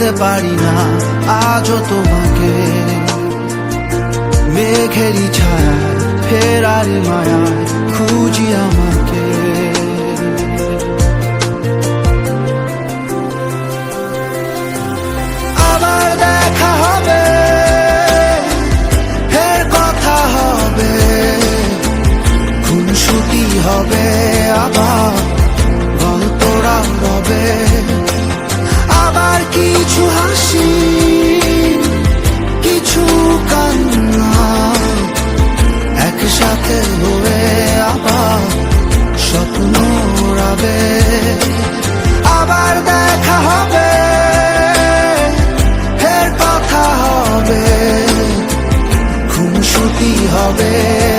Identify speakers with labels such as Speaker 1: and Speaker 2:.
Speaker 1: ভুলতে পারি না আজও তোমাকে। মেঘেরই ছায়া ফেরারি মায়া খুঁজি আমাকে। হবে আবার। স্বপ্ন উড়াবে আবার দেখা হবে। ফের কথা হবে। খুনসুতি হবে।